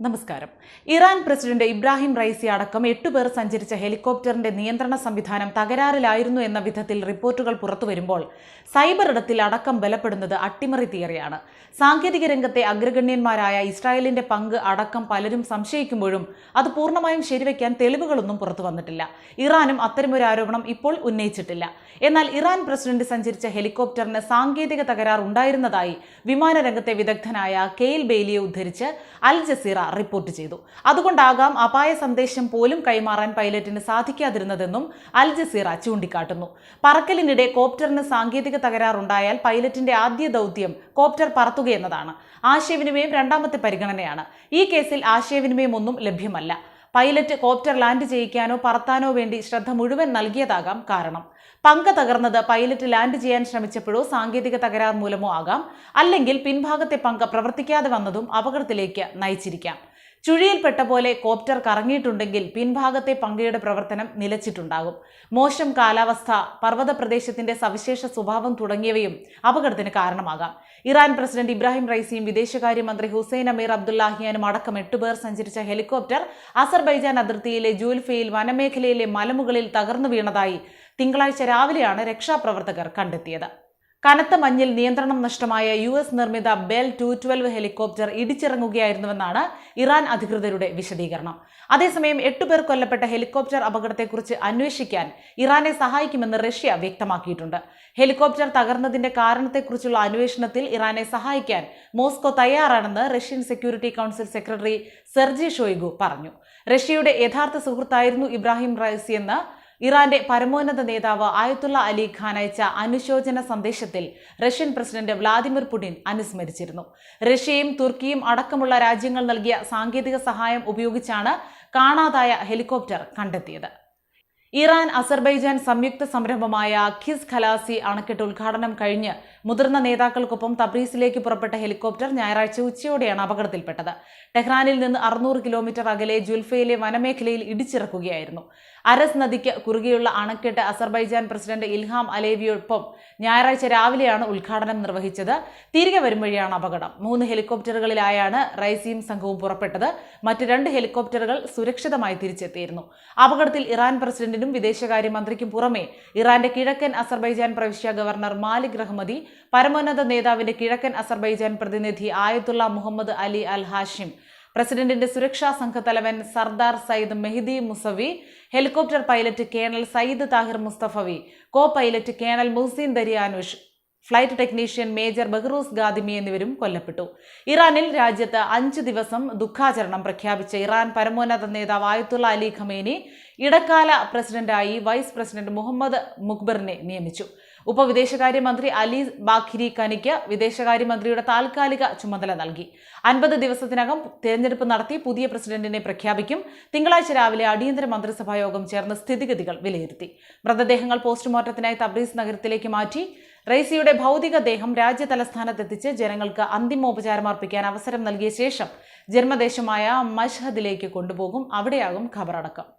നമസ്കാരം. Iran president Ebrahim Raisi അടക്കം എട്ടുപേർ സഞ്ചരിച്ച ഹെലികോപ്റ്ററിന്റെ നിയന്ത്രണ സംവിധാനം തകരാറിലായിരുന്നു എന്ന വിധത്തിൽ റിപ്പോർട്ടുകൾ പുറത്തുവരുമ്പോൾ സൈബർ ഇടത്തിൽ അടക്കം ബലപ്പെടുന്നത് അട്ടിമറി തിയറിയാണ്. സാങ്കേതിക രംഗത്തെ അഗ്രഗണ്യന്മാരായ ഇസ്രായേലിന്റെ പങ്ക് അടക്കം പലരും സംശയിക്കുമ്പോഴും അത് പൂർണമായും ശരിവയ്ക്കാൻ തെളിവുകളൊന്നും പുറത്തു വന്നിട്ടില്ല. ഇറാനും അത്തരമൊരു ആരോപണം ഇപ്പോൾ ഉന്നയിച്ചിട്ടില്ല. എന്നാൽ ഇറാൻ പ്രസിഡന്റ് സഞ്ചരിച്ച ഹെലികോപ്റ്ററിന് സാങ്കേതിക തകരാർ ഉണ്ടായിരുന്നതായി വിമാനരംഗത്തെ വിദഗ്ധനായ കെയിൽ ബെയിലിയെ ഉദ്ധരിച്ച് അൽ ജസീറ റിപ്പോർട്ട് ചെയ്തു. അതുകൊണ്ടാകാം അപായ സന്ദേശം പോലും കൈമാറാൻ പൈലറ്റിന് സാധിക്കാതിരുന്നതെന്നും അൽ ജസീറ ചൂണ്ടിക്കാട്ടുന്നു. പറക്കലിനിടെ കോപ്റ്ററിന് സാങ്കേതിക തകരാറുണ്ടായാൽ പൈലറ്റിന്റെ ആദ്യ ദൗത്യം കോപ്റ്റർ പറത്തുകയെന്നതാണ്. ആശയവിനിമയം രണ്ടാമത്തെ പരിഗണനയാണ്. ഈ കേസിൽ ആശയവിനിമയം ഒന്നും ലഭ്യമല്ല. പൈലറ്റ് കോപ്റ്റർ ലാൻഡ് ചെയ്യിക്കാനോ പറത്താനോ വേണ്ടി ശ്രദ്ധ മുഴുവൻ നൽകിയതാകാം കാരണം. പങ്ക തകർന്നത് പൈലറ്റ് ലാൻഡ് ചെയ്യാൻ ശ്രമിച്ചപ്പോഴോ സാങ്കേതിക തകരാർ മൂലമോ ആകാം. അല്ലെങ്കിൽ പിൻഭാഗത്തെ പങ്ക് പ്രവർത്തിക്കാതെ വന്നതും അപകടത്തിലേക്ക് നയിച്ചിരിക്കാം. ചുഴിയിൽപ്പെട്ട പോലെ കോപ്റ്റർ കറങ്ങിയിട്ടുണ്ടെങ്കിൽ പിൻഭാഗത്തെ പങ്കയുടെ പ്രവർത്തനം നിലച്ചിട്ടുണ്ടാകും. മോശം കാലാവസ്ഥ പർവത പ്രദേശത്തിന്റെ സവിശേഷ സ്വഭാവം തുടങ്ങിയവയും അപകടത്തിന് കാരണമാകാം. ഇറാൻ പ്രസിഡന്റ് ഇബ്രാഹിം റൈസിയും വിദേശകാര്യമന്ത്രി ഹുസൈൻ അമീർ അബ്ദുല്ലാഹിയാനും അടക്കം എട്ടുപേർ സഞ്ചരിച്ച ഹെലികോപ്റ്റർ അസർബൈജാൻ അതിർത്തിയിലെ ജൂൽഫയിൽ വനമേഖലയിലെ മലമുകളിൽ തകർന്നു വീണതായി തിങ്കളാഴ്ച രാവിലെയാണ് രക്ഷാപ്രവർത്തകർ കണ്ടെത്തിയത്. കനത്ത മഞ്ഞിൽ നിയന്ത്രണം നഷ്ടമായ യു എസ് നിർമ്മിത ബെൽ ടു ട്വൽവ് ഹെലികോപ്റ്റർ ഇടിച്ചിറങ്ങുകയായിരുന്നുവെന്നാണ് ഇറാൻ അധികൃതരുടെ വിശദീകരണം. അതേസമയം എട്ടുപേർ കൊല്ലപ്പെട്ട ഹെലികോപ്റ്റർ അപകടത്തെക്കുറിച്ച് അന്വേഷിക്കാൻ ഇറാനെ സഹായിക്കുമെന്ന് റഷ്യ വ്യക്തമാക്കിയിട്ടുണ്ട്. ഹെലികോപ്റ്റർ തകർന്നതിന്റെ കാരണത്തെക്കുറിച്ചുള്ള അന്വേഷണത്തിൽ ഇറാനെ സഹായിക്കാൻ മോസ്കോ തയ്യാറാണെന്ന് Russian security council secretary Sergei Shoigu പറഞ്ഞു. റഷ്യയുടെ യഥാർത്ഥ സുഹൃത്തായിരുന്നു ഇബ്രാഹിം റൈസി എന്ന് ഇറാന്റെ പരമോന്നത നേതാവ് ആയത്തുള്ള അലി ഖാൻ അയച്ച അനുശോചന സന്ദേശത്തിൽ റഷ്യൻ പ്രസിഡന്റ് വ്ളാദിമിർ പുടിൻ അനുസ്മരിച്ചിരുന്നു. റഷ്യയും തുർക്കിയും അടക്കമുള്ള രാജ്യങ്ങൾ നൽകിയ സാങ്കേതിക സഹായം ഉപയോഗിച്ചാണ് കാണാതായ ഹെലികോപ്റ്റർ കണ്ടെത്തിയത്. ഇറാൻ അസർബൈജാൻ സംയുക്ത സംരംഭമായ ഖിസ് ഖലാസി അണക്കെട്ട് ഉദ്ഘാടനം കഴിഞ്ഞ് മുതിർന്ന നേതാക്കൾക്കൊപ്പം തബ്രീസിലേക്ക് പുറപ്പെട്ട ഹെലികോപ്റ്റർ ഞായറാഴ്ച ഉച്ചയോടെയാണ് അപകടത്തിൽപ്പെട്ടത്. ടെഹ്റാനിൽ നിന്ന് അറുന്നൂറ് കിലോമീറ്റർ അകലെ ജുൽഫയിലെ വനമേഖലയിൽ ഇടിച്ചിറക്കുകയായിരുന്നു. അരസ് നദിക്ക് കുറുകെയുള്ള അണക്കെട്ട് അസർബൈജാൻ പ്രസിഡന്റ് ഇൽഹാം അലേവിയൊപ്പം ഞായറാഴ്ച രാവിലെയാണ് ഉദ്ഘാടനം നിർവഹിച്ചത്. തിരികെ വരും വഴിയാണ് അപകടം. മൂന്ന് ഹെലികോപ്റ്ററുകളിലായാണ് റൈസിയും സംഘവും പുറപ്പെട്ടത്. മറ്റ് രണ്ട് ഹെലികോപ്റ്ററുകൾ സുരക്ഷിതമായി തിരിച്ചെത്തിയിരുന്നു. അപകടത്തിൽ ഇറാൻ പ്രസിഡന്റിനും വിദേശകാര്യമന്ത്രിക്കും പുറമെ ഇറാന്റെ കിഴക്കൻ അസർബൈജാൻ പ്രവിശ്യ ഗവർണർ മാലിക് റഹ്മദി പരമോന്നത നേതാവിന്റെ കിഴക്കൻ അസർബൈജാൻ പ്രതിനിധി Ayatollah Mohammad Ali al Hashem പ്രസിഡന്റിന്റെ സുരക്ഷാ സംഘത്തലവൻ Sardar Sayyid Mehdi Mousavi helicopter pilot colonel Sayyid Taher Mostafavi copilot colonel Mohsen Daryanush flight technician major Behrouz Ghadimi എന്നിവരും കൊല്ലപ്പെട്ടു. ഇറാനിൽ രാജ്യത്ത് അഞ്ച് ദിവസം ദുഃഖാചരണം പ്രഖ്യാപിച്ച ഇറാൻ പരമോന്നത നേതാവ് ആയത്തുള്ള അലി ഖമേനി ഇടക്കാല പ്രസിഡന്റായി വൈസ് പ്രസിഡന്റ് മുഹമ്മദ് മുഖ്ബറിനെ നിയമിച്ചു. ഉപവിദേശകാര്യമന്ത്രി അലി ബാഖിരി കനിക്ക് വിദേശകാര്യമന്ത്രിയുടെ താൽക്കാലിക ചുമതല നൽകി. അൻപത് ദിവസത്തിനകം തെരഞ്ഞെടുപ്പ് നടത്തി പുതിയ പ്രസിഡന്റിനെ പ്രഖ്യാപിക്കും. തിങ്കളാഴ്ച രാവിലെ അടിയന്തര മന്ത്രിസഭാ യോഗം ചേർന്ന് സ്ഥിതിഗതികൾ വിലയിരുത്തി. മൃതദേഹങ്ങൾ പോസ്റ്റ്മോർട്ടത്തിനായി തബ്രീസ് നഗരത്തിലേക്ക് മാറ്റി. റൈസിയുടെ ഭൗതികദേഹം രാജ്യ തലസ്ഥാനത്തെത്തിച്ച് ജനങ്ങൾക്ക് അന്തിമോപചാരം അർപ്പിക്കാൻ അവസരം നൽകിയ ശേഷം ജന്മദേശമായ മഷ്ഹദിലേക്ക് കൊണ്ടുപോകും. അവിടെയാകും ഖബറടക്കം.